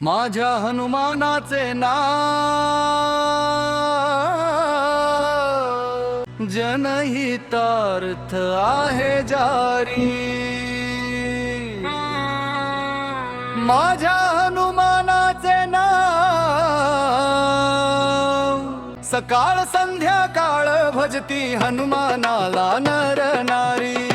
माझ्या हनुमानाचे ना जनहितार्थ आहे जारी. माझ्या हनुमानाचे ना सकाळ संध्याकाळ भजती हनुमानाला नर नारी.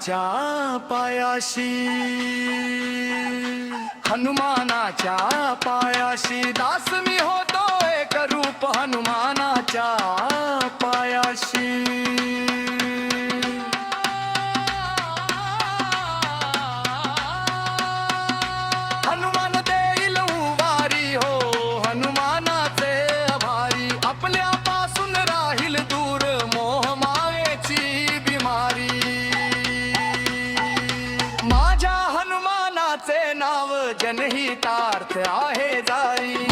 हनुमानाच्या पायाशी. हनुमानाच्या पायाशी. दास मी होतो एक रूप हनुमानाच्या. जनहितार्थ आहे जाई